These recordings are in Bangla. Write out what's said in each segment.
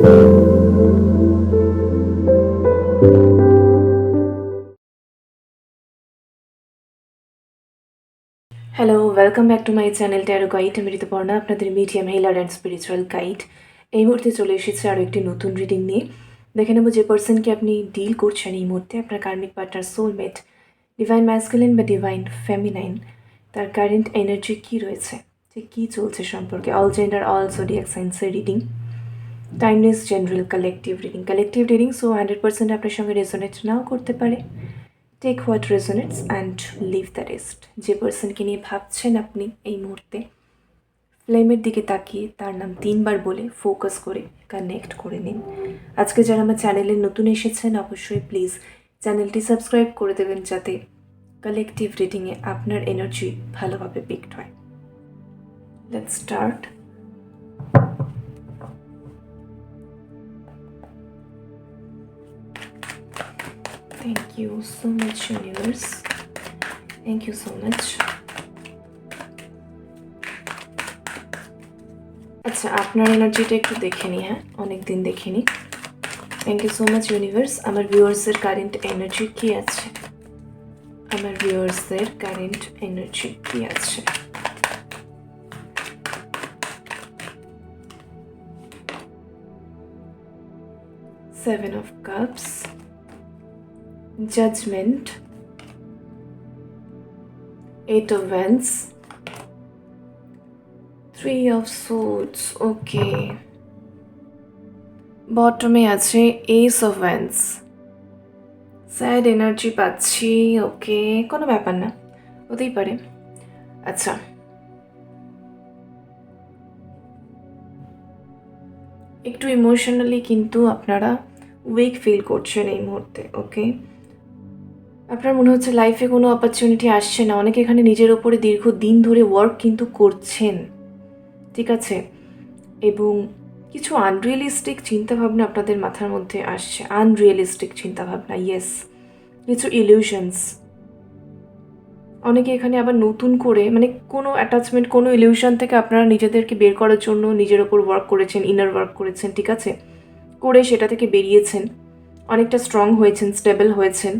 Hello welcome back to my channel tarot guide আমি ঋতুপর্ণা, আপনাদের medium healer and spiritual guide এই মুহূর্তে চলে এসেছে আরও একটি নতুন রিডিং নিয়ে। দেখে নেব যে পার্সনকে আপনি ডিল করছেন এই মুহূর্তে। আপনার karmic partner soulmate divine masculine বা ডিভাইন ফেমিনাইন তার কারেন্ট এনার্জি কী রয়েছে? যে কী চলছে সম্পর্কে? অল জেন্ডার অল জোডিয়াক সায়েন্সের reading timeless general collective reading collective reading so hundred percent আপনার সঙ্গে রেজোনেট নাও করতে পারে। Take what resonates and leave the rest যে পার্সনকে নিয়ে ভাবছেন আপনি এই মুহূর্তে ফ্লেমের দিকে তাকিয়ে তার নাম তিনবার বলে ফোকাস করে কানেক্ট করে নিন। আজকে যারা আমার চ্যানেলে নতুন এসেছেন, অবশ্যই প্লিজ চ্যানেলটি সাবস্ক্রাইব করে দেবেন যাতে কালেকটিভ রিডিংয়ে আপনার এনার্জি ভালোভাবে পিকড হয়। Let's start Thank you so much, universe. Thank you so much. আচ্ছা আপনার এনার্জিটা একটু দেখে নিই হ্যাঁ? অনেক দিন দেখিনি thank you so much universe আমার ভিউয়ার্সের কারেন্ট এনার্জি কি আছে? আমার ভিউয়ার্সের কারেন্ট এনার্জি কি আছে? Seven of cups judgment, eight of wands, three of swords, okay. বটমে আছে ace of wands sad energy পাচ্ছি ওকে কোনো ব্যাপার না, হতেই পারে। আচ্ছা। একটু ইমোশনালি কিন্তু আপনারা উইক ফিল করছেন এই মুহূর্তে ওকে আপনার মনে হচ্ছে লাইফে কোনো অপরচুনিটি আসছে না? অনেকে এখানে নিজের ওপরে দীর্ঘ দিন ধরে ওয়ার্ক কিন্তু করছেন। ঠিক আছে? এবং কিছু আনরিয়েলিস্টিক চিন্তাভাবনা আপনাদের মাথার মধ্যে আসছে। আনরিয়েলিস্টিক চিন্তাভাবনা ইয়েস কিছু ইলিউশনস অনেকে এখানে আবার নতুন করে মানে কোনো অ্যাটাচমেন্ট কোনো ইলিউশন থেকে আপনারা নিজেদেরকে বের করার জন্য নিজের ওপর ওয়ার্ক করেছেন ইনার ওয়ার্ক করেছেন, ঠিক আছে? করে সেটা থেকে বেরিয়েছেন। অনেকটা স্ট্রং হয়েছেন স্টেবল হয়েছেন।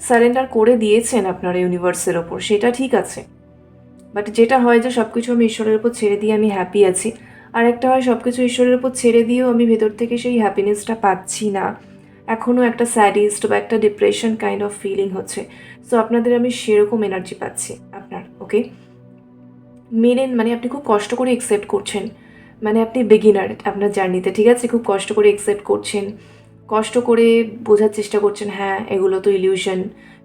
সারেন্ডার করে দিয়েছেন আপনার ইউনিভার্সের ওপর, সেটা ঠিক আছে। বাট যেটা হয় যে সব কিছু আমি ঈশ্বরের ওপর ছেড়ে দিয়ে আমি হ্যাপি আছি। আর একটা হয় সব কিছু ঈশ্বরের ওপর ছেড়ে দিয়েও আমি ভেতর থেকে সেই হ্যাপিনেসটা পাচ্ছি না। এখনও একটা স্যাডিস্ট বা একটা ডিপ্রেশন কাইন্ড অফ ফিলিং হচ্ছে। সো আপনাদের আমি সেরকম এনার্জি পাচ্ছি, আপনার ওকে মেনেন মানে আপনি খুব কষ্ট করে একসেপ্ট করছেন। মানে আপনি বিগিনার আপনার জার্নিতে ঠিক আছে? খুব কষ্ট করে একসেপ্ট করছেন। কষ্ট করে বোঝার চেষ্টা করছেন হ্যাঁ এগুলো তো ইলিউশন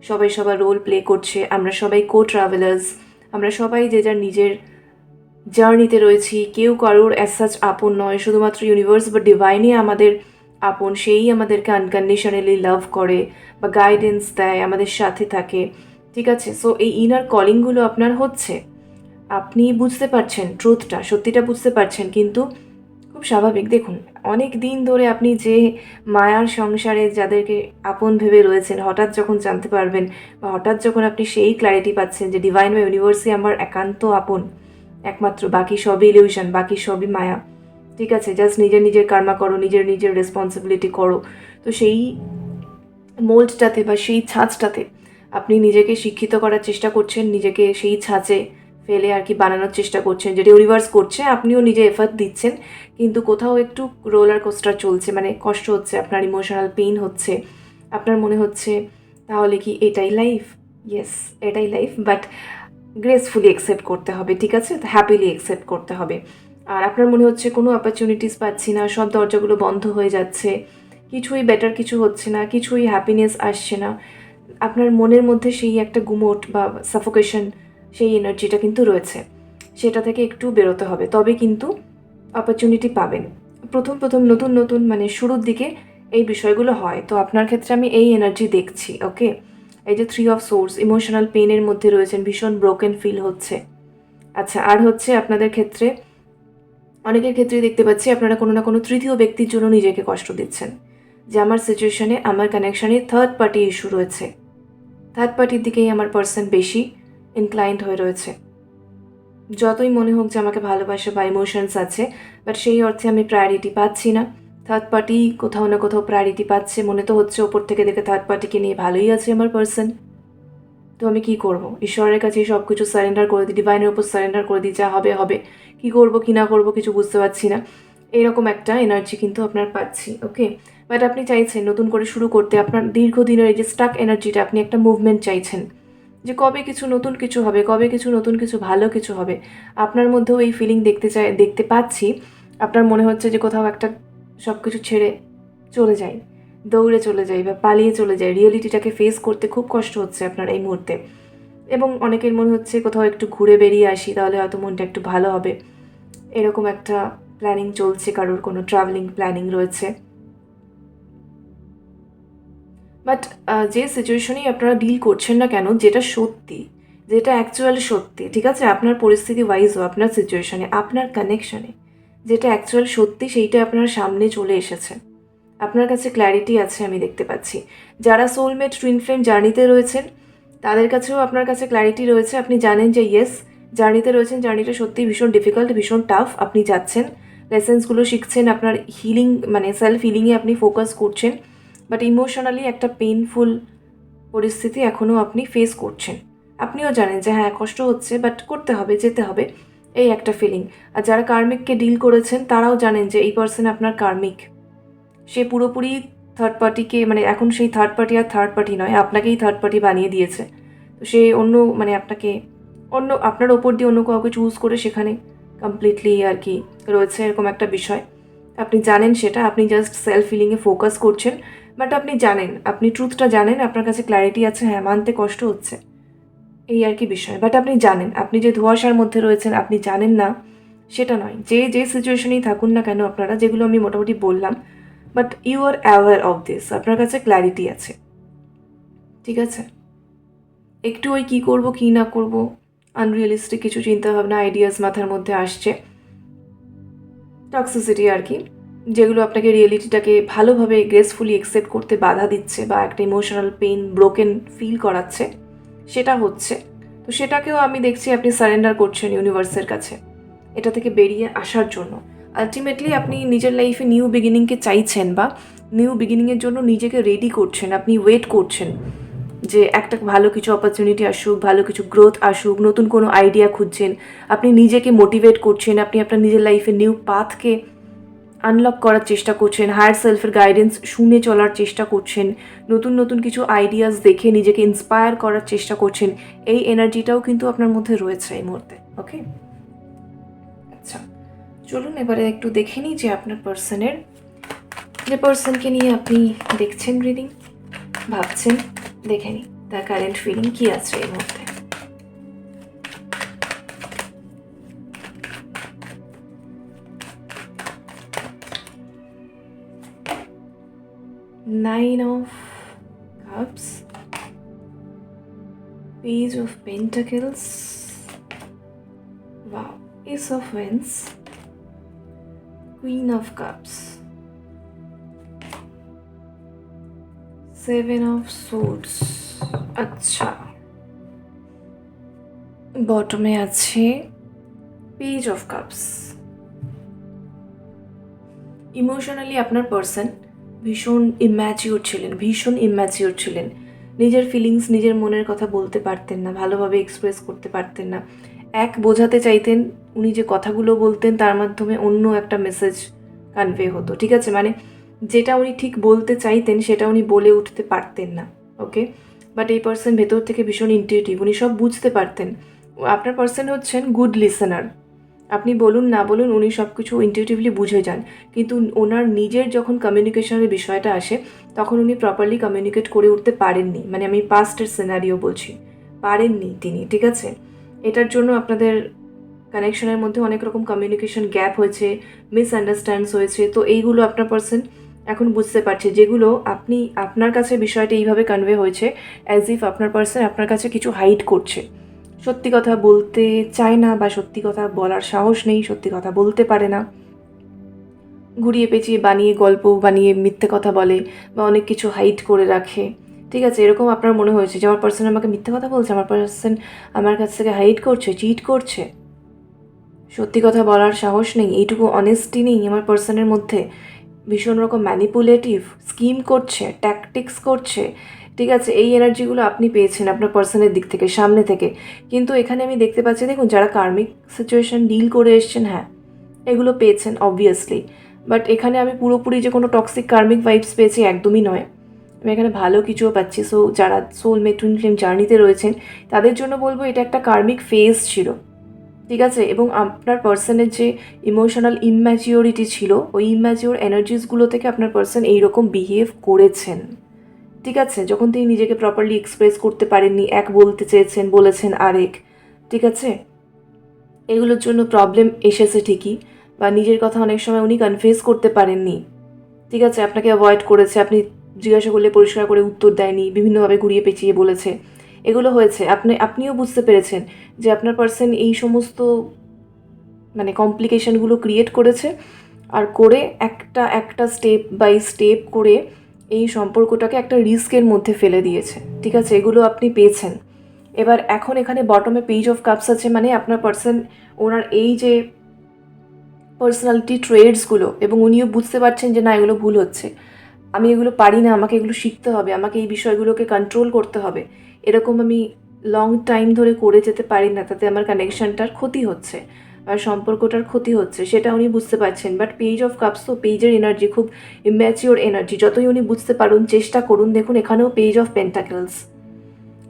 সবাই সবার রোল প্লে করছে, আমরা সবাই কো ট্রাভেলার্স আমরা সবাই যে যার নিজের জার্নিতে রয়েছি, কেউ কারোর অ্যাজ সাচ আপন নয়, শুধুমাত্র ইউনিভার্স বা ডিভাইনই আমাদের আপন, সেই আমাদেরকে আনকন্ডিশনালি লাভ করে বা গাইডেন্স দেয়, আমাদের সাথে থাকে, ঠিক আছে? সো এই ইনার কলিংগুলো আপনার হচ্ছে। আপনি বুঝতে পারছেন ট্রুথটা সত্যিটা বুঝতে পারছেন, কিন্তু খুব স্বাভাবিক। দেখুন, অনেক দিন ধরে আপনি যে মায়ার সংসারে যাদেরকে আপন ভেবে রয়েছেন, হঠাৎ যখন জানতে পারবেন বা হঠাৎ যখন আপনি সেই ক্ল্যারিটি পাচ্ছেন যে ডিভাইন বা ইউনিভার্সই আমার একান্ত আপন, একমাত্র, বাকি সবই ইলিউশন বাকি সবই মায়া। ঠিক আছে জাস্ট নিজের নিজের কার্মা করো, নিজের নিজের রেসপন্সিবিলিটি করো। তো সেই মোল্ডটাতে বা সেই ছাঁচটাতে আপনি নিজেকে শিক্ষিত করার চেষ্টা করছেন, নিজেকে সেই ছাঁচে ফেলে আর কি বানানোর চেষ্টা করছেন, যেটা রিভার্স করছে, আপনিও নিজে এফার্ট দিচ্ছেন, কিন্তু কোথাও একটু রোলার কোস্টার চলছে মানে কষ্ট হচ্ছে, আপনার ইমোশনাল পেইন হচ্ছে, আপনার মনে হচ্ছে, তাহলে কি এটাই লাইফ ইয়েস এটাই লাইফ বাট গ্রেসফুলি অ্যাকসেপ্ট করতে হবে, ঠিক আছে? হ্যাপিলি অ্যাকসেপ্ট করতে হবে। আর আপনার মনে হচ্ছে কোনো অপরচুনিটিস পাচ্ছি না, সব দরজাগুলো বন্ধ হয়ে যাচ্ছে, কিছুই বেটার কিছু হচ্ছে না, কিছুই হ্যাপিনেস আসছে না, আপনার মনের মধ্যে সেই একটা গুমোট বা সাফোকেশন সেই এনার্জিটা কিন্তু রয়েছে। সেটা থেকে একটু বেরোতে হবে। তবে কিন্তু অপরচুনিটি পাবেন। প্রথম প্রথম নতুন নতুন মানে শুরুর দিকে এই বিষয়গুলো হয়। তো আপনার ক্ষেত্রে আমি এই এনার্জি দেখছি, ওকে? এই যে থ্রি অফ সোর্স ইমোশনাল পেনের মধ্যে রয়েছেন, ভীষণ ব্রোকেন ফিল হচ্ছে। আচ্ছা আর হচ্ছে আপনাদের ক্ষেত্রে, অনেকের ক্ষেত্রেই দেখতে পাচ্ছি আপনারা কোনো না কোনো তৃতীয় ব্যক্তির জন্য নিজেকে কষ্ট দিচ্ছেন। যে আমার সিচুয়েশনে আমার কানেকশানে থার্ড পার্টি ইস্যু রয়েছে। থার্ড পার্টির দিকেই আমার পার্সন বেশি। ইনক্লাইন্ড হয়ে রয়েছে। যতই মনে হোক যে আমাকে ভালোবাসা বা ইমোশনস আছে বাট সেই অর্থে আমি প্রায়োরিটি পাচ্ছি না। থার্ড পার্টি কোথাও না কোথাও প্রায়োরিটি পাচ্ছে, মনে তো হচ্ছে ওপর থেকে দেখে থার্ড পার্টিকে নিয়ে ভালোই আছে আমার পার্সন তো আমি কি করব? ঈশ্বরের কাছে সব কিছু সারেন্ডার করে দিই ডিভাইনের উপর সারেন্ডার করে দিই, যা হবে হবে। কি করব, কি না করব কিছু বুঝতে পারছি না। এরকম একটা এনার্জি কিন্তু আপনার পাচ্ছি ওকে বাট আপনি চাইছেন নতুন করে শুরু করতে, আপনার দীর্ঘদিনের এই যে স্টাক এনার্জিটা আপনি একটা মুভমেন্ট চাইছেন। যে কবে কিছু নতুন কিছু হবে, কবে কিছু নতুন কিছু ভালো কিছু হবে, আপনার মধ্যেও এই ফিলিং দেখতে চাই দেখতে পাচ্ছি। আপনার মনে হচ্ছে যে কোথাও একটা সব কিছু ছেড়ে চলে যাই দৌড়ে চলে যাই বা পালিয়ে চলে যাই রিয়েলিটিটাকে ফেস করতে খুব কষ্ট হচ্ছে আপনার এই মুহূর্তে। এবং অনেকের মনে হচ্ছে কোথাও একটু ঘুরে বেরিয়ে আসি, তাহলে হয়তো মনটা একটু ভালো হবে। এরকম একটা প্ল্যানিং চলছে, কারোর কোনো ট্রাভেলিং প্ল্যানিং রয়েছে। বাট যে সিচুয়েশনেই আপনারা ডিল করছেন না কেন, যেটা সত্যি, যেটা অ্যাকচুয়াল সত্যি, ঠিক আছে? আপনার পরিস্থিতি ওয়াইজও আপনার সিচুয়েশনে আপনার কানেকশনে যেটা অ্যাকচুয়াল সত্যি সেইটা আপনার সামনে চলে এসেছে। আপনার কাছে ক্ল্যারিটি আছে, আমি দেখতে পাচ্ছি। যারা সোলমেট টুইন ফ্লেম জার্নিতে রয়েছেন, তাদের কাছেও আপনার কাছে ক্ল্যারিটি রয়েছে। আপনি জানেন যে ইয়েস জার্নিতে রয়েছেন জার্নিটা সত্যি ভীষণ ডিফিকাল্ট ভীষণ টাফ আপনি যাচ্ছেন। লেসেন্সগুলো শিখছেন, আপনার হিলিং মানে সেলফ হিলিংয়ে আপনি ফোকাস করছেন। বাট ইমোশনালি একটা পেইনফুল পরিস্থিতি এখনও আপনি ফেস করছেন। আপনিও জানেন যে হ্যাঁ কষ্ট হচ্ছে বাট করতে হবে, যেতে হবে, এই একটা ফিলিং আর যারা কার্মিককে ডিল করেছেন, তারাও জানেন যে এই পার্সন আপনার কার্মিক। সে পুরোপুরি থার্ড পার্টিকে মানে এখন সেই থার্ড পার্টি আর থার্ড পার্টি নয়, আপনাকেই থার্ড পার্টি বানিয়ে দিয়েছে। তো সে অন্য মানে আপনাকে অন্য, আপনার ওপর দিয়ে অন্য কাউকে চুজ করে সেখানে কমপ্লিটলি আর কি রয়েছে, এরকম একটা বিষয়। আপনি জানেন সেটা, আপনি জাস্ট সেলফ ফিলিংয়ে ফোকাস করছেন বাট আপনি জানেন, আপনি ট্রুথটা জানেন, আপনার কাছে ক্ল্যারিটি আছে হ্যাঁ মানতে কষ্ট হচ্ছে। এই আর কি বিষয়। বাট আপনি জানেন, আপনি যে ধোঁয়াশার মধ্যে রয়েছেন, আপনি জানেন না, সেটা নয়। যে যে সিচুয়েশনেই থাকুন না কেন আপনারা, যেগুলো আমি মোটামুটি বললাম, but you are aware of this আপনার কাছে ক্ল্যারিটি আছে। ঠিক আছে? একটু ওই কী করব, কী না করব আনরিয়েলিস্টিক কিছু চিন্তাভাবনা আইডিয়াস মাথার মধ্যে আসছে। টক্সিসিটি আর কি। যেগুলো আপনাকে রিয়েলিটিটাকে ভালোভাবে গ্রেসফুলি অ্যাকসেপ্ট করতে বাধা দিচ্ছে বা একটা ইমোশনাল পেইন ব্রোকেন ফিল করাচ্ছে, সেটা হচ্ছে। তো সেটাকেও আমি দেখছি আপনি সারেন্ডার করছেন ইউনিভার্সের কাছে। এটা থেকে বেরিয়ে আসার জন্য। আলটিমেটলি আপনি নিজের লাইফে নিউ বিগিনিংকে চাইছেন বা নিউ বিগিনিংয়ের জন্য নিজেকে রেডি করছেন, আপনি ওয়েট করছেন যে একটা ভালো কিছু অপরচুনিটি আসুক, ভালো কিছু গ্রোথ আসুক, নতুন কোনো আইডিয়া খুঁজছেন, আপনি নিজেকে মোটিভেট করছেন, আপনি আপনার নিজের লাইফে নিউ পাথকে আনলক করার চেষ্টা করছেন হায়ার সেলফের গাইডেন্স শুনে চলার চেষ্টা করছেন, নতুন নতুন কিছু আইডিয়াস দেখে নিজেকে ইন্সপায়ার করার চেষ্টা করছেন, এই এনার্জিটাও কিন্তু আপনার মধ্যে রয়েছে এই মুহূর্তে ওকে আচ্ছা চলুন এবারে একটু দেখে নিই যে আপনার পার্সনের যে পার্সনকে নিয়ে আপনি দেখছেন রিডিং ভাবছেন, দেখে নিই, তার কারেন্ট ফিলিং কী আছে এই মুহূর্তে? Nine of cups page of pentacles wow ace of wands queen of cups seven of swords আচ্ছা বটমে আছে পেজ অফ কাপস ইমোশনালি আপনার পার্সন ভীষণ ইম্যাচিওর ছিলেন, ভীষণ ইম্যাচিওর ছিলেন। নিজের ফিলিংস নিজের মনের কথা বলতে পারতেন না, ভালোভাবে এক্সপ্রেস করতে পারতেন না। এক, বোঝাতে চাইতেন উনি যে কথাগুলো বলতেন, তার মাধ্যমে অন্য একটা মেসেজ কনভে হতো, ঠিক আছে? মানে যেটা উনি ঠিক বলতে চাইতেন, সেটা উনি বলে উঠতে পারতেন না ওকে বাট এই পার্সন ভেতর থেকে ভীষণ ইন্টিউটিভ উনি সব বুঝতে পারতেন। আপনার পার্সন হচ্ছেন গুড লিসেনার আপনি বলুন, না বলুন, উনি সব কিছু ইন্টিউটিভলি বুঝে যান। কিন্তু ওনার নিজের যখন কমিউনিকেশনের বিষয়টা আসে, তখন উনি প্রপারলি কমিউনিকেট করে উঠতে পারেননি। মানে আমি পাস্টের সিনারিও বলছি। পারেননি তিনি, ঠিক আছে? এটার জন্য আপনাদের কানেকশনের মধ্যে অনেক রকম কমিউনিকেশন গ্যাপ হয়েছে মিসআন্ডারস্ট্যান্ডস হয়েছে, তো এইগুলো আপনার পার্সন এখন বুঝতে পারছে। যেগুলো আপনি, আপনার কাছে বিষয়টা এইভাবে কনভে হয়েছে অ্যাজ ইফ আপনার পার্সন আপনার কাছে কিছু হাইড করছে। সত্যি কথা বলতে চায় না বা সত্যি কথা বলার সাহস নেই, সত্যি কথা বলতে পারে না। ঘুরিয়ে পেঁচিয়ে বানিয়ে গল্প, বানিয়ে মিথ্যে কথা বলে বা অনেক কিছু হাইড করে রাখে। ঠিক আছে, এরকম আপনার মনে হয়েছে যে আমার পার্সন আমাকে মিথ্যে কথা বলছে? আমার পার্সন আমার কাছ থেকে হাইড করছে চিট করছে? সত্যি কথা বলার সাহস নেই, এইটুকু অনেস্টি নেই আমার পার্সনের মধ্যে? ভীষণ রকম ম্যানিপুলেটিভ স্কিম করছে ট্যাকটিক্স করছে ঠিক আছে, এই এনার্জিগুলো আপনি পেয়েছেন আপনার পার্সনের দিক থেকে, সামনে থেকে। কিন্তু এখানে আমি দেখতে পাচ্ছি, দেখুন, যারা কার্মিক সিচুয়েশন ডিল করে এসছেন হ্যাঁ এগুলো পেয়েছেন অবভিয়াসলি বাট এখানে আমি পুরোপুরি যে কোনো টক্সিক কার্মিক ভাইবস পেয়েছি, একদমই নয়। আমি এখানে ভালো কিছুও পাচ্ছি। সো যারা সোলমেট টুইন ফ্লেম জার্নিতে রয়েছেন, তাদের জন্য বলব, এটা একটা কার্মিক ফেজ ছিল। ঠিক আছে, এবং আপনার পার্সনের যে ইমোশনাল ইম্যাচিওরিটি ছিল, ওই ইম্যাচিওর এনার্জিসগুলো থেকে আপনার পার্সন এইরকম বিহেভ করেছেন। ঠিক আছে, যখন তিনি নিজেকে প্রপারলি এক্সপ্রেস করতে পারেননি, এক বলতে চেয়েছেন, বলেছেন আরেক, ঠিক আছে? এগুলোর জন্য প্রবলেম এসেছে ঠিকই, বা নিজের কথা অনেক সময় উনি কনফেস করতে পারেননি। ঠিক আছে, আপনাকে অ্যাভয়েড করেছে, আপনি জিজ্ঞাসা করলে, পরিষ্কার করে উত্তর দেয়নি, বিভিন্নভাবে ঘুরিয়ে পেঁচিয়ে বলেছে। এগুলো হয়েছে। আপনি, আপনিও বুঝতে পেরেছেন যে আপনার পার্সন এই সমস্ত মানে কমপ্লিকেশনগুলো ক্রিয়েট করেছে, আর করে একটা একটা স্টেপ বাই স্টেপ করে এই সম্পর্কটাকে একটা রিস্কের মধ্যে ফেলে দিয়েছে। ঠিক আছে? এগুলো আপনি পেয়েছেন। এবার এখন এখানে বটমে পেজ অফ কাপস আছে মানে আপনার পার্সন ওনার এই যে পার্সোনালিটি ট্রেডসগুলো এবং উনিও বুঝতে পারছেন যে না, এগুলো ভুল হচ্ছে। আমি এগুলো পারি না, আমাকে এগুলো শিখতে হবে, আমাকে এই বিষয়গুলোকে কন্ট্রোল করতে হবে। এরকম আমি লং টাইম ধরে করে যেতে পারি না, তাতে আমার কানেকশনটার ক্ষতি হচ্ছে। সম্পর্কটার ক্ষতি হচ্ছে, সেটা উনি বুঝতে পারছেন। বাট পেজ অফ কাপস তো পেজের এনার্জি খুব ইম্যাচিওর এনার্জি যতই উনি বুঝতে পারুন, চেষ্টা করুন। দেখুন, এখানেও পেজ অফ পেন্টাকেলস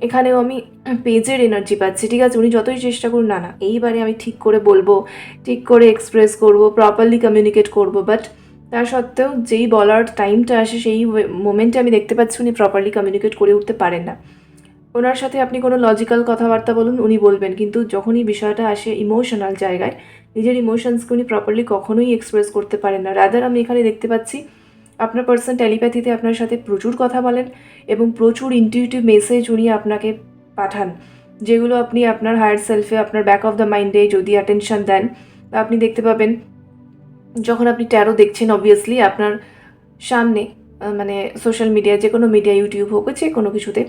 এখানেও আমি পেজের এনার্জি পাচ্ছি, ঠিক আছে? উনি যতই চেষ্টা করুন, না না, এইবারে আমি ঠিক করে বলব, ঠিক করে এক্সপ্রেস করব প্রপারলি কমিউনিকেট করব। বাট তা সত্ত্বেও যেই বলার টাইমটা আসে, সেই মোমেন্টে আমি দেখতে পাচ্ছি উনি প্রপারলি কমিউনিকেট করে উঠতে পারেন না। ওনার সাথে আপনি কোনো লজিক্যাল কথাবার্তা বলুন, উনি বলবেন। কিন্তু যখনই বিষয়টা আসে ইমোশনাল জায়গায়, নিজের ইমোশনসকে উনি প্রপারলি কখনোই এক্সপ্রেস করতে পারেন না। রাদার আমি এখানে দেখতে পাচ্ছি, আপনার পার্সন টেলিপ্যাথিতে আপনার সাথে প্রচুর কথা বলেন এবং প্রচুর ইনটিউটিভ মেসেজ উনি আপনাকে পাঠান, যেগুলো আপনি আপনার হায়ার সেলফে আপনার ব্যাক অফ দ্য মাইন্ডে যদি অ্যাটেনশন দেন আপনি দেখতে পাবেন। যখন আপনি ট্যারো দেখছেন অবভিয়াসলি আপনার সামনে মানে সোশ্যাল মিডিয়া যে কোনো মিডিয়া ইউটিউব হোক যে কোনো কিছুতে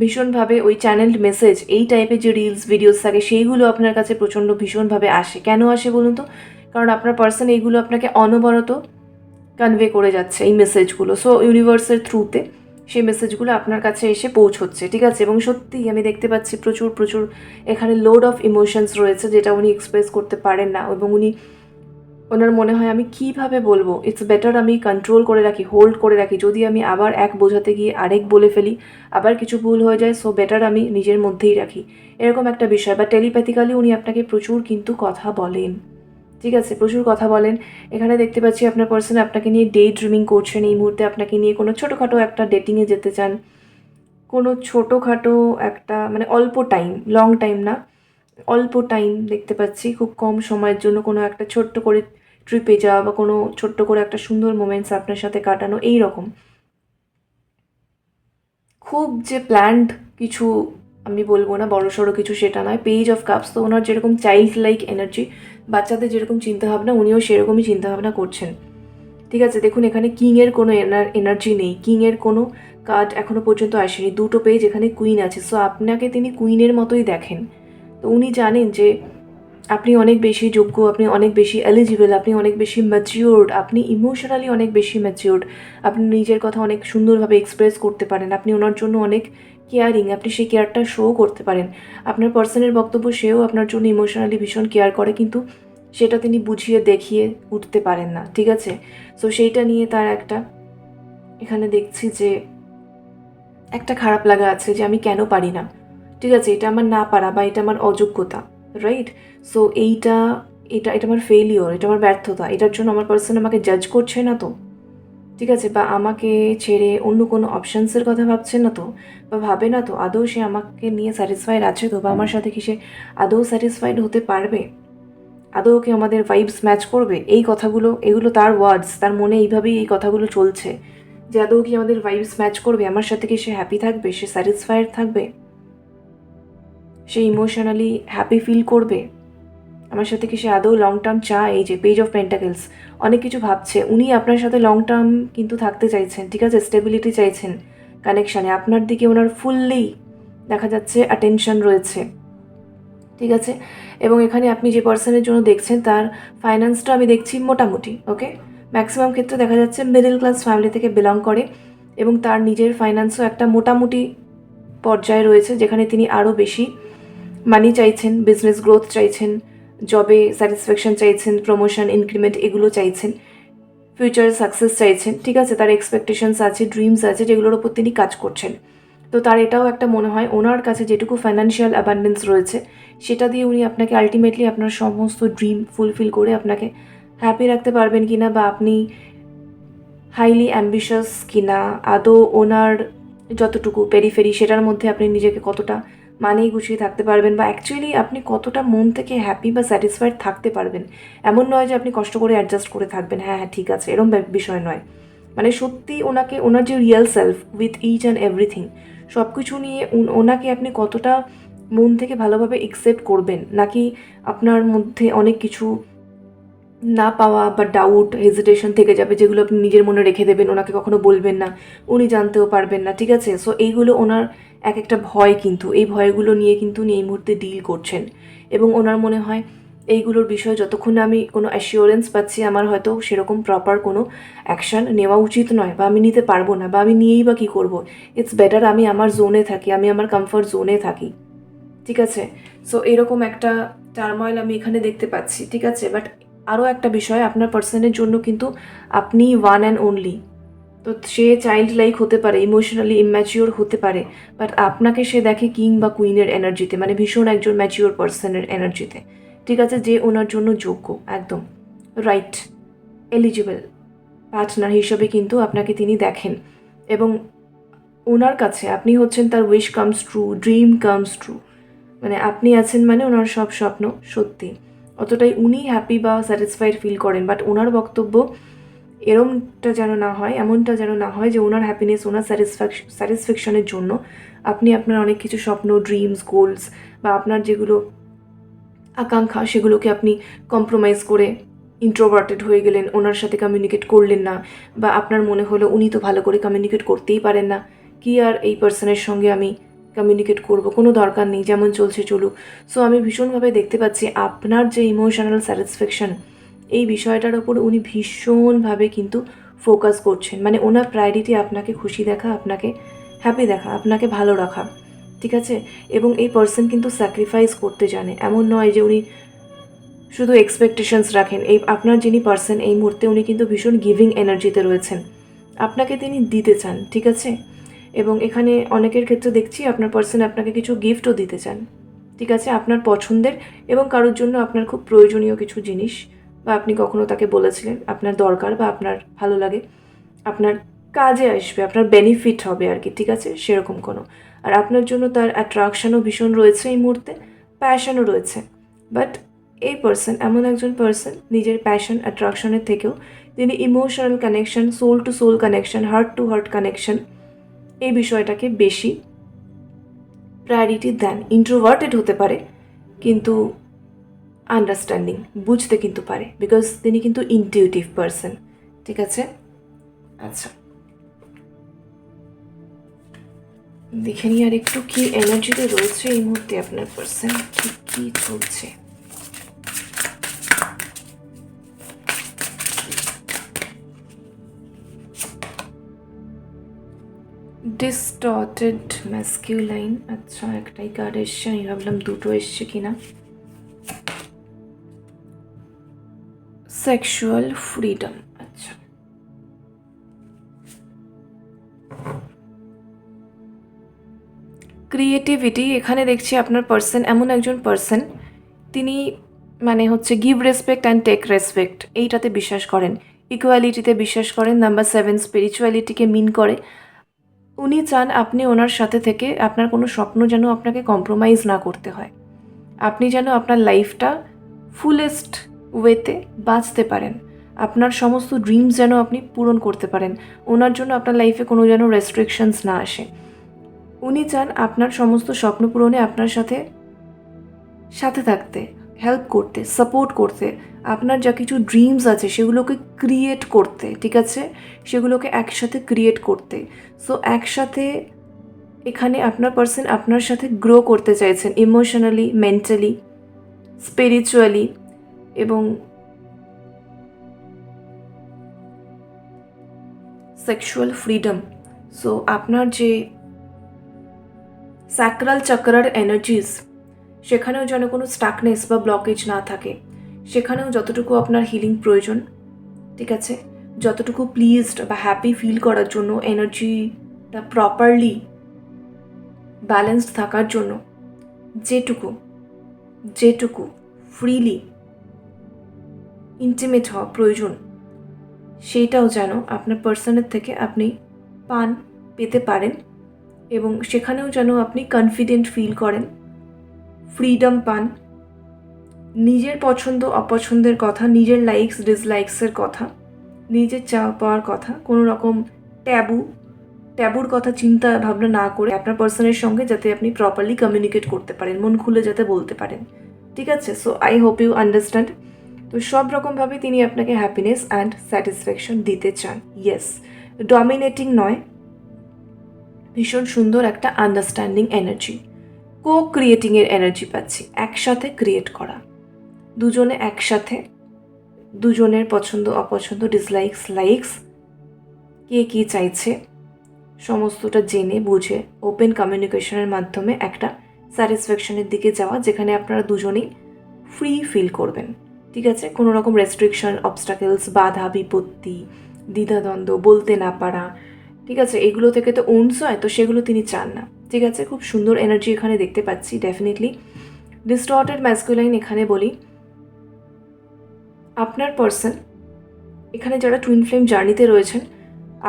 ভীষণভাবে ওই চ্যানেল মেসেজ এই টাইপের যে রিলস ভিডিওস থাকে, সেইগুলো আপনার কাছে প্রচণ্ড ভীষণভাবে আসে। কেন আসে বলুন তো? কারণ আপনার পার্সন এইগুলো আপনাকে অনবরত কনভে করে যাচ্ছে এই মেসেজগুলো সো ইউনিভার্সের থ্রুতে সেই মেসেজগুলো আপনার কাছে এসে পৌঁছচ্ছে, ঠিক আছে? এবং সত্যিই আমি দেখতে পাচ্ছি প্রচুর প্রচুর এখানে লোড অফ ইমোশনস রয়েছে যেটা উনি এক্সপ্রেস করতে পারেন না এবং উনি ওনার মনে হয়, আমি কীভাবে বলব? ইটস বেটার আমি কন্ট্রোল করে রাখি হোল্ড করে রাখি। যদি আমি আবার এক বোঝাতে গিয়ে আরেক বলে ফেলি, আবার কিছু ভুল হয়ে যায় সো বেটার আমি নিজের মধ্যেই রাখি। এরকম একটা বিষয় বা টেলিপ্যাথিক্যালি উনি আপনাকে প্রচুর কিন্তু কথা বলেন। ঠিক আছে, প্রচুর কথা বলেন। এখানে দেখতে পাচ্ছি আপনার পার্সন আপনাকে নিয়ে ডে ড্রিমিং করছেন এই মুহূর্তে। আপনাকে নিয়ে কোনো ছোটোখাটো একটা ডেটিংয়ে যেতে চান। কোনো ছোটোখাটো একটা মানে অল্প টাইম লং টাইম না। অল্প টাইম দেখতে পাচ্ছি। খুব কম সময়ের জন্য কোনো একটা ছোট্ট করে ট্রিপে যাওয়া বা কোনো ছোট্ট করে একটা সুন্দর মোমেন্টস আপনার সাথে কাটানো এই রকম খুব যে প্ল্যান্ড কিছু আমি বলব না বড় সড়ো কিছু সেটা নয় পেজ অফ কাপস তো ওনার যেরকম চাইল্ড লাইক এনার্জি বাচ্চাদের যেরকম চিন্তাভাবনা, উনিও সেরকমই চিন্তাভাবনা করছেন। ঠিক আছে, দেখুন, এখানে কিংয়ের কোনো এনার্জি নেই কিংয়ের কোনো কার্ড এখনও পর্যন্ত আসেনি, দুটো পেজ এখানে কুইন আছে সো আপনাকে তিনি কুইনের মতোই দেখেন। তো উনি জানেন যে আপনি অনেক বেশি যোগ্য, আপনি অনেক বেশি এলিজিবল আপনি অনেক বেশি ম্যাচিওর্ড আপনি ইমোশনালি অনেক বেশি ম্যাচিওর্ড আপনি নিজের কথা অনেক সুন্দরভাবে এক্সপ্রেস করতে পারেন, আপনি ওনার জন্য অনেক কেয়ারিং আপনি সেই কেয়ারটা শো করতে পারেন। আপনার পার্সনের বক্তব্য সেও আপনার জন্য ইমোশনালি ভীষণ কেয়ার করে, কিন্তু সেটা তিনি বুঝিয়ে দেখিয়ে উঠতে পারেন না, ঠিক আছে? সো সেইটা নিয়ে তার একটা এখানে দেখছি যে একটা খারাপ লাগা আছে যে আমি কেন পারি না, ঠিক আছে? এটা আমার না পারা বা এটা আমার অযোগ্যতা। রাইট সো এইটা, এটা এটা আমার ফেলিওর এটা আমার ব্যর্থতা, এটার জন্য আমার পার্সন আমাকে জাজ করছে না তো। ঠিক আছে? বা আমাকে ছেড়ে অন্য কোনো অপশানসের কথা ভাবছে না তো, বা ভাবে না তো, আদৌ সে আমাকে নিয়ে স্যাটিসফাইড আছে তো, বা আমার সাথে কি সে আদৌ স্যাটিসফাইড হতে পারবে? আদৌ কি আমাদের ভাইবস ম্যাচ করবে? এই কথাগুলো, এগুলো তার ওয়ার্ডস তার মনে এইভাবেই এই কথাগুলো চলছে, যে আদৌ কি আমাদের ভাইবস ম্যাচ করবে? আমার সাথে কি সে হ্যাপি থাকবে? সে স্যাটিসফাইড থাকবে? সে ইমোশনালি হ্যাপি ফিল করবে? আমার সাথে কি সে আদৌ লং টার্ম চায়? এই যে পেজ অফ পেন্টাকেলস অনেক কিছু ভাবছে। উনি আপনার সাথে লং টার্ম কিন্তু থাকতে চাইছেন, ঠিক আছে? স্টেবিলিটি চাইছেন কানেকশানে আপনার দিকে ওনার ফুললি দেখা যাচ্ছে অ্যাটেনশন রয়েছে, ঠিক আছে? এবং এখানে আপনি যে পার্সনের জন্য দেখছেন, তার ফাইন্যান্সটা আমি দেখছি মোটামুটি ওকে ম্যাক্সিমাম ক্ষেত্রে দেখা যাচ্ছে মিডল ক্লাস ফ্যামিলি থেকে বিলং করে এবং তার নিজের ফাইন্যান্সও একটা মোটামুটি পর্যায়ে রয়েছে, যেখানে তিনি আরও বেশি মানি চাইছেন বিজনেস গ্রোথ চাইছেন জবে স্যাটিসফ্যাকশন চাইছেন প্রমোশন ইনক্রিমেন্ট এগুলো চাইছেন ফিউচার সাকসেস চাইছেন, ঠিক আছে, তার এক্সপেকটেশনস আছে ড্রিমস আছে, যেগুলোর ওপর তিনি কাজ করছেন। তো তার এটাও একটা মনে হয়, ওনার কাছে যেটুকু ফাইন্যান্সিয়াল অ্যাবান্ডেন্স রয়েছে, সেটা দিয়ে উনি আপনাকে আলটিমেটলি আপনার সমস্ত ড্রিম ফুলফিল করে আপনাকে হ্যাপি রাখতে পারবেন কি না বা আপনি হাইলি অ্যাম্বিশাস কি না আদৌ ওনার যতটুকু পেরিফেরি সেটার মধ্যে আপনি নিজেকে কতটা মানিয়ে গুছিয়ে থাকতে পারবেন বা অ্যাকচুয়ালি আপনি কতটা মন থেকে হ্যাপি বা স্যাটিসফাইড থাকতে পারবেন। এমন নয় যে আপনি কষ্ট করে অ্যাডজাস্ট করে থাকবেন হ্যাঁ হ্যাঁ ঠিক আছে ব্যাপ- বিষয় নয়। মানে সত্যি ওনাকে, ওনার যে real self with each and everything সব কিছু নিয়ে ওনাকে আপনি কতটা মন থেকে ভালোভাবে একসেপ্ট করবেন, নাকি আপনার মধ্যে অনেক কিছু না পাওয়া বা ডাউট হেজিটেশন থেকে যাবে, যেগুলো আপনি নিজের মনে রেখে দেবেন, ওনাকে কখনো বলবেন না, উনি জানতেও পারবেন না, ঠিক আছে? সো এইগুলো ওনার এক একটা ভয় কিন্তু, এই ভয়গুলো নিয়ে কিন্তু উনি এই মুহূর্তে ডিল করছেন। এবং ওনার মনে হয়, এইগুলোর বিষয়ে যতক্ষণ আমি কোনো অ্যাসিওরেন্স পাচ্ছি, আমার হয়তো সেরকম প্রপার কোনো অ্যাকশান নেওয়া উচিত নয় বা আমি নিতে পারব না বা আমি নিয়েই বা কী করব। ইটস বেটার আমি আমার জোনে থাকি, আমি আমার কমফর্ট জোনে থাকি। ঠিক আছে? সো এরকম একটা টার্ময়েল আমি এখানে দেখতে পাচ্ছি। ঠিক আছে? বাট আরও একটা বিষয় আপনার পার্সনের জন্য কিন্তু আপনি ওয়ান অ্যান্ড অনলি তো সে চাইল্ড লাইক হতে পারে ইমোশনালি ইম্যাচিওর হতে পারে বাট আপনাকে সে দেখে কিং বা কুইনের এনার্জিতে মানে ভীষণ একজন ম্যাচিওর পার্সনের এনার্জিতে ঠিক আছে, যে ওনার জন্য যোগ্য, একদম। রাইট এলিজিবল পার্টনার হিসেবে কিন্তু আপনাকে তিনি দেখেন। এবং ওনার কাছে আপনি হচ্ছেন তার wish comes true dream comes true মানে আপনি আছেন মানে ওনার সব স্বপ্ন সত্যি। অতটাই উনি হ্যাপি বা স্যাটিসফাইড ফিল করেন বাট ওনার বক্তব্য এরমটা যেন না হয়, এমনটা যেন না হয় যে ওনার হ্যাপিনেস ওনার স্যাটিসফ্যাকশন স্যাটিসফ্যাকশনের জন্য আপনি আপনার অনেক কিছু স্বপ্ন ড্রিমস গোলস বা আপনার যেগুলো আকাঙ্ক্ষা সেগুলোকে আপনি কম্প্রোমাইজ করে ইন্ট্রোভার্টেড হয়ে গেলেন, ওনার সাথে কমিউনিকেট করলেন না বা আপনার মনে হলো উনি তো ভালো করে কমিউনিকেট করতেই পারেন না, কি আর এই পার্সনের সঙ্গে আমি কমিউনিকেট করব? কোনো দরকার নেই, যেমন চলছে চলুক। সো আমি ভীষণভাবে দেখতে পাচ্ছি আপনার যে ইমোশনাল স্যাটিসফ্যাকশন এই বিষয়টার ওপর উনি ভীষণভাবে কিন্তু ফোকাস করছেন। মানে ওনার প্রায়োরিটি আপনাকে খুশি দেখা, আপনাকে হ্যাপি দেখা, আপনাকে ভালো রাখা, ঠিক আছে? এবং এই পার্সন কিন্তু স্যাক্রিফাইস করতে জানে। এমন নয় যে উনি শুধু এক্সপেকটেশনস রাখেন। এই আপনার যিনি পার্সন এই মুহূর্তে উনি কিন্তু ভীষণ গিভিং এনার্জিতে রয়েছেন। আপনাকে তিনি দিতে চান, ঠিক আছে? এবং এখানে অনেকের ক্ষেত্রে দেখছি আপনার পার্সন আপনাকে কিছু গিফটও দিতে চান, ঠিক আছে? আপনার পছন্দের এবং কারোর জন্য আপনার খুব প্রয়োজনীয় কিছু জিনিস। বা আপনি কখনো তাকে বলেছিলেন আপনার দরকার বা আপনার ভালো লাগে, আপনার কাজে আসবে, আপনার বেনিফিট হবে আর কি, ঠিক আছে? সেরকম কোনো। আর আপনার জন্য তার অ্যাট্রাকশনও ভীষণ রয়েছে এই মুহূর্তে প্যাশনও রয়েছে। বাট এই পার্সন এমন একজন পার্সন নিজের প্যাশন অ্যাট্রাকশনের থেকেও তিনি emotional connection soul to soul connection heart to heart connection এই বিষয়টাকে বেশি প্রায়োরিটি দেন। ইন্ট্রোভার্টেড হতে পারে, কিন্তু আন্ডারস্ট্যান্ডিং বুঝতে কিন্তু পারে বিকজ তিনি কিন্তু ইনটিউটিভ পার্সন ঠিক আছে? আচ্ছা। দেখে নিই আর একটু কি এনার্জিতে রয়েছে এই মুহূর্তে আপনার পার্সন ঠিক কি চলছে? ডিস্টর্টেড ম্যাসকিউলাইন আচ্ছা একটাই কার্ড এসছে, আমি ভাবলাম দুটো এসছে কিনা। সেক্সুয়াল ফ্রিডম আচ্ছা। ক্রিয়েটিভিটি এখানে দেখছি আপনার পার্সন এমন একজন পার্সন তিনি মানে হচ্ছে give respect and take respect এইটাতে বিশ্বাস করেন। ইকুয়ালিটিতে বিশ্বাস করেন নাম্বার সেভেন স্পিরিচুয়ালিটিকে মিন করে। উনি চান আপনি ওনার সাথে থেকে আপনার কোনো স্বপ্ন যেন আপনাকে কম্প্রোমাইজ না করতে হয়। আপনি যেন আপনার লাইফটা ফুলেস্ট ওয়েতে বাঁচতে পারেন। আপনার সমস্ত ড্রিমস যেন আপনি পূরণ করতে পারেন। ওনার জন্য আপনার লাইফে কোনো যেন রেস্ট্রিকশনস না আসে। উনি চান আপনার সমস্ত স্বপ্ন পূরণে আপনার সাথে সাথে থাকতে হেল্প করতে সাপোর্ট করতে। আপনার যা কিছু ড্রিমস আছে সেগুলোকে ক্রিয়েট করতে, ঠিক আছে? সেগুলোকে একসাথে ক্রিয়েট করতে। সো একসাথে এখানে আপনার পার্সন আপনার সাথে গ্রো করতে চাইছেন ইমোশনালি মেন্টালি স্পিরিচুয়ালি এবং সেক্সুয়াল ফ্রিডম সো আপনার যে স্যাক্রাল চক্রার এনার্জিস সেখানেও যেন কোনো স্টাকনেস বা ব্লকেজ না থাকে। সেখানেও যতটুকু আপনার হিলিং প্রয়োজন, ঠিক আছে? যতটুকু প্লিজড বা হ্যাপি ফিল করার জন্য এনার্জিটা প্রপারলি ব্যালেন্সড থাকার জন্য, যেটুকু যেটুকু ফ্রিলি ইন্টিমেট হওয়া প্রয়োজন। সেইটাও যেন আপনার পার্সনের থেকে আপনি পান, পেতে পারেন এবং সেখানেও যেন আপনি কনফিডেন্ট ফিল করেন। ফ্রিডম পান। নিজের পছন্দ, অপছন্দের কথা, নিজের লাইকস ডিসলাইকসের কথা, নিজের চাওয়া পাওয়ার কথা, কোনো রকম ট্যাবু ট্যাবুর কথা চিন্তা ভাবনা না করে আপনার পার্সনের সঙ্গে যাতে আপনি প্রপারলি কমিউনিকেট করতে পারেন, মন খুলে যাতে বলতে পারেন। ঠিক আছে? So I hope you understand তো সব রকমভাবে তিনি আপনাকে হ্যাপিনেস অ্যান্ড স্যাটিসফ্যাকশন দিতে চান। ইয়েস ডমিনেটিং নয়। ভীষণ সুন্দর একটা আন্ডারস্ট্যান্ডিং এনার্জি কো ক্রিয়েটিংয়ের এনার্জি পাচ্ছি। একসাথে ক্রিয়েট করা। দুজনে একসাথে। দুজনের পছন্দ, অপছন্দ ডিসলাইকস লাইকস কে কী চাইছে? সমস্তটা জেনে, বুঝে ওপেন কমিউনিকেশনের মাধ্যমে একটা স্যাটিসফ্যাকশনের দিকে যাওয়া, যেখানে আপনারা দুজনেই ফ্রি ফিল করবেন। ঠিক আছে? কোনো রকম রেস্ট্রিকশন অবস্টাকেলস বাধা, বিপত্তি, দ্বিধাদ্বন্দ্ব, বলতে না পারা, ঠিক আছে? এগুলো থেকে তো ওনস হয়, তো সেগুলো তিনি চান না, ঠিক আছে? খুব সুন্দর এনার্জি এখানে দেখতে পাচ্ছি ডেফিনেটলি ডিস্টর্টেড ম্যাসকুলাইন এখানে বলি, আপনার পার্সন এখানে যারা টুইন ফ্লেম জার্নিতে রয়েছেন,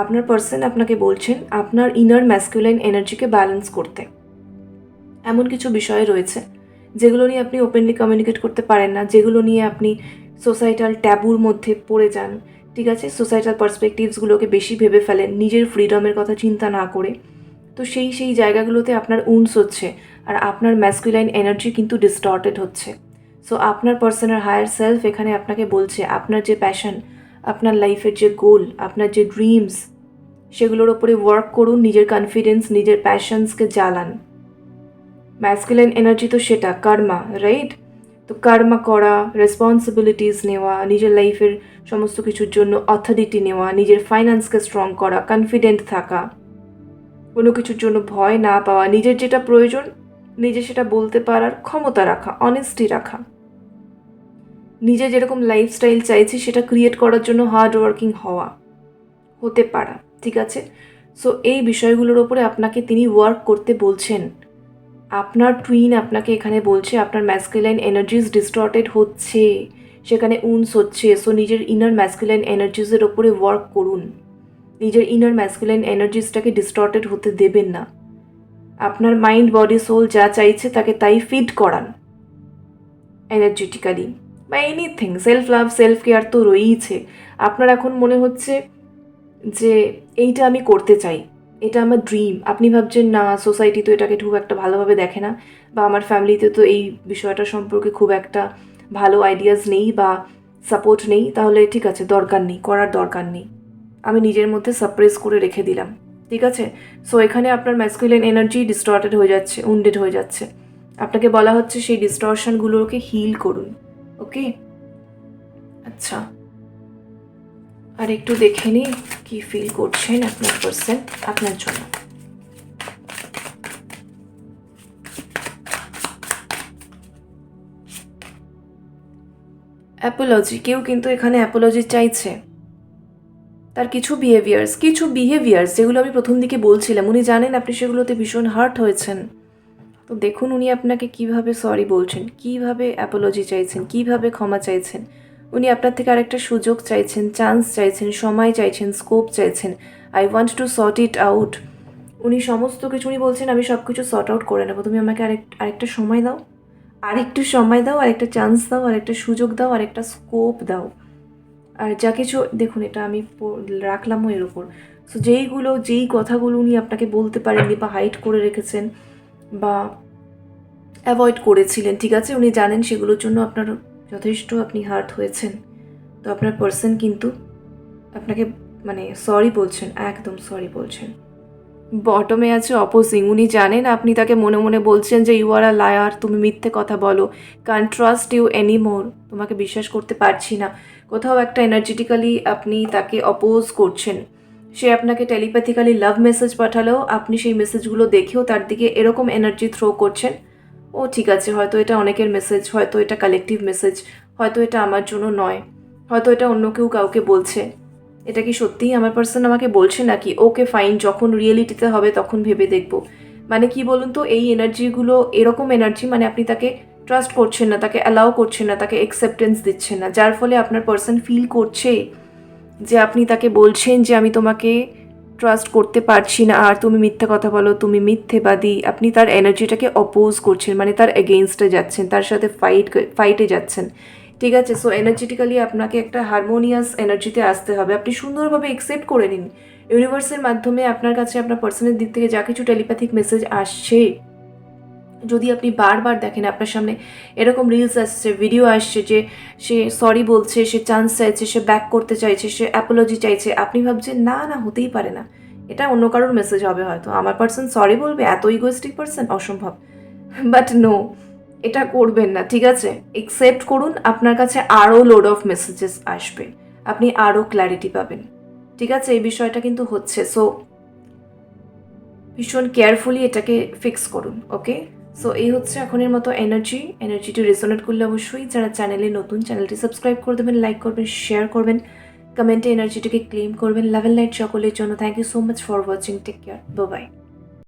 আপনার পার্সন আপনাকে বলছেন, আপনার ইনার ম্যাসকুলাইন এনার্জিকে ব্যালেন্স করতে। এমন কিছু বিষয় রয়েছে যেগুলো নিয়ে আপনি ওপেনলি কমিউনিকেট করতে পারেন না, যেগুলো নিয়ে আপনি সোসাইটাল ট্যাবুর মধ্যে পড়ে যান, ঠিক আছে? সোসাইটাল পার্সপেক্টিভসগুলোকে বেশি ভেবে ফেলেন, নিজের ফ্রিডমের কথা চিন্তা না করে। তো সেই সেই জায়গাগুলোতে আপনার উন্স হচ্ছে আর আপনার ম্যাসকুলাইন এনার্জি কিন্তু ডিস্টর্টেড হচ্ছে। সো আপনার পার্সোনাল হায়ার সেলফ এখানে আপনাকে বলছে, আপনার যে প্যাশন আপনার লাইফের যে গোল আপনার যে ড্রিমস সেগুলোর ওপরে ওয়ার্ক করুন, নিজের কনফিডেন্স নিজের প্যাশনসকে জ্বালান। ম্যাসকুলাইন এনার্জি তো সেটা কর্মা রাইট তো কর্মা করা রেসপন্সিবিলিটিস নেওয়া, নিজের লাইফের সমস্ত কিছুর জন্য অথরিটি নেওয়া, নিজের ফাইন্যান্সকে স্ট্রং করা কনফিডেন্ট থাকা, কোনো কিছুর জন্য ভয় না পাওয়া, নিজের যেটা প্রয়োজন, নিজে সেটা বলতে পারার ক্ষমতা রাখা অনেস্টি রাখা। নিজে যেরকম লাইফস্টাইল চাইছি, সেটা ক্রিয়েট করার জন্য হার্ড ওয়ার্কিং হওয়া, হতে পারা, ঠিক আছে? সো এই বিষয়গুলোর ওপরে আপনাকে তিনি ওয়ার্ক করতে বলছেন। আপনার টুইন আপনাকে এখানে বলছে, আপনার ম্যাসকুলাইন এনার্জিস ডিস্টর্টেড হচ্ছে, সেখানে উনস হচ্ছে সো নিজের ইনার ম্যাসকুলাইন এনার্জিসের ওপরে ওয়ার্ক করুন। নিজের ইনার ম্যাসকুলাইন এনার্জিসটাকে ডিস্টর্টেড হতে দেবেন না। আপনার মাইন্ড বডি সোল যা চাইছে তাকে তাই ফিড করান। এনার্জেটিক্যালি বা anything self love self care তো রয়েইছে। আপনার এখন মনে হচ্ছে যে এইটা আমি করতে চাই। এটা আমার ড্রিম আপনি ভাবছেন, না সোসাইটি তো এটাকে খুব একটা ভালোভাবে দেখে না। বা আমার ফ্যামিলিতে তো এই বিষয়টা সম্পর্কে খুব একটা ভালো আইডিয়াস নেই বা সাপোর্ট নেই। তাহলে ঠিক আছে, দরকার নেই, করার দরকার নেই। আমি নিজের মধ্যে সাপ্রেস করে রেখে দিলাম। ঠিক আছে? সো এখানে আপনার ম্যাসকুলিন এনার্জি ডিস্টর্টেড হয়ে যাচ্ছে উন্ডেড হয়ে যাচ্ছে। আপনাকে বলা হচ্ছে, সেই ডিস্টর্শনগুলোকে হিল করুন। ওকে আচ্ছা। আর একটু দেখে নিই কি ফিল করছেন আপনার পার্সন আপনার জন্য। অ্যাপোলজি কেউ কিন্তু এখানে অ্যাপোলজি চাইছে। তার কিছু বিহেভিয়ার্স কিছু বিহেভিয়ার্স যেগুলো আমি প্রথম দিকে বলছিলাম, উনি জানেন আপনি সেগুলোতে ভীষণ হার্ট হয়েছেন। তো দেখুন উনি আপনাকে কীভাবে সরি বলছেন, কীভাবে অ্যাপোলজি চাইছেন, কীভাবে ক্ষমা চাইছেন। উনি আপনার থেকে আরেকটা সুযোগ চাইছেন চান্স চাইছেন, সময় চাইছেন স্কোপ চাইছেন। I want to sort it out উনি সমস্ত কিছু, উনি বলছেন, আমি সব কিছু সর্ট আউট করে নেব। তুমি আমাকে আরেক, আরেকটা সময় দাও। আরেকটু সময় দাও, আরেকটা চান্স দাও, আরেকটা সুযোগ দাও, আরেকটা স্কোপ দাও। আর যা কিছু, দেখুন, এটা আমি রাখলামও এর ওপর সো যেইগুলো, যেই কথাগুলো উনি আপনাকে বলতে পারেননি বা হাইট করে রেখেছেন বা অ্যাভয়েড করেছিলেন, ঠিক আছে? উনি জানেন সেগুলোর জন্য আপনার যথেষ্ট আপনি হার্ট হয়েছেন। তো আপনার পার্সন কিন্তু আপনাকে মানে সরি বলছেন, একদম সরি বলছেন। বটমে আছে অপোজিং উনি জানেন, আপনি তাকে মনে মনে বলছেন যে ইউ আর আ লায়ার তুমি মিথ্যে কথা বলো। কান ট্রাস্ট ইউ এনি মোর তোমাকে বিশ্বাস করতে পারছি না। কোথাও একটা এনার্জেটিক্যালি আপনি তাকে অপোজ করছেন। সে আপনাকে টেলিপ্যাথিক্যালি লাভ মেসেজ পাঠালেও আপনি সেই মেসেজগুলো দেখেও তার দিকে এরকম এনার্জি থ্রো করছেন। ও ঠিক আছে, হয়তো এটা অনেকের মেসেজ হয়তো এটা কালেকটিভ মেসেজ হয়তো এটা আমার জন্য নয়, হয়তো এটা অন্য কেউ কাউকে বলছে। এটা কি সত্যিই আমার পার্সন আমাকে বলছে নাকি? ওকে ফাইন যখন রিয়েলিটিতে হবে তখন ভেবে দেখব। মানে কি বলুন তো, এই এনার্জিগুলো এরকম এনার্জি মানে আপনি তাকে ট্রাস্ট করছেন না, তাকে অ্যালাউ করছেন না, তাকে অ্যাকসেপ্টেন্স দিচ্ছেন না, যার ফলে আপনার পার্সন ফিল করছে যে আপনি তাকে বলছেন যে আমি তোমাকে ট্রাস্ট করতে পারছি না। আর তুমি মিথ্যে কথা বলো, তুমি মিথ্যেবাদী। আপনি তার এনার্জিটাকে অপোজ করছেন মানে তার এগেনস্টে যাচ্ছেন, তার সাথে ফাইট ফাইটে যাচ্ছেন। ঠিক আছে? সো এনার্জেটিক্যালি আপনাকে একটা হারমোনিয়াস এনার্জিতে আসতে হবে। আপনি সুন্দরভাবে একসেপ্ট করে নিন। ইউনিভার্সের মাধ্যমে আপনার কাছে, আপনার পার্সোনাল দিক থেকে যা কিছু টেলিপ্যাথিক মেসেজ আসছে যদি আপনি বারবার দেখেন আপনার সামনে এরকম রিলস আসছে ভিডিও আসছে যে সে সরি বলছে, সে চান্স চাইছে, সে ব্যাক করতে চাইছে, সে অ্যাপোলজি চাইছে, আপনি ভাবছেন, না না, হতেই পারে না। এটা অন্য কারোর মেসেজ হবে হয়তো। আমার পার্সন সরি বলবে, এত ইগোয়েস্টিক পার্সন অসম্ভব। বাট নো এটা করবেন না, ঠিক আছে? একসেপ্ট করুন, আপনার কাছে আরও লোড অফ মেসেজেস আসবে। আপনি আরও ক্ল্যারিটি পাবেন। ঠিক আছে? এই বিষয়টা কিন্তু হচ্ছে। সো ভীষণ কেয়ারফুলি এটাকে ফিক্স করুন ওকে সো এই হচ্ছে এখনের মতো এনার্জি এনার্জিটি রেজোনেট করলে অবশ্যই যারা চ্যানেলে নতুন চ্যানেলটি সাবস্ক্রাইব করে দেবেন লাইক করবেন শেয়ার করবেন কমেন্টে এনার্জিটিকে ক্লেম করবেন। লেভেল লাইট সকলের জন্য। Thank you so much for watching take care bye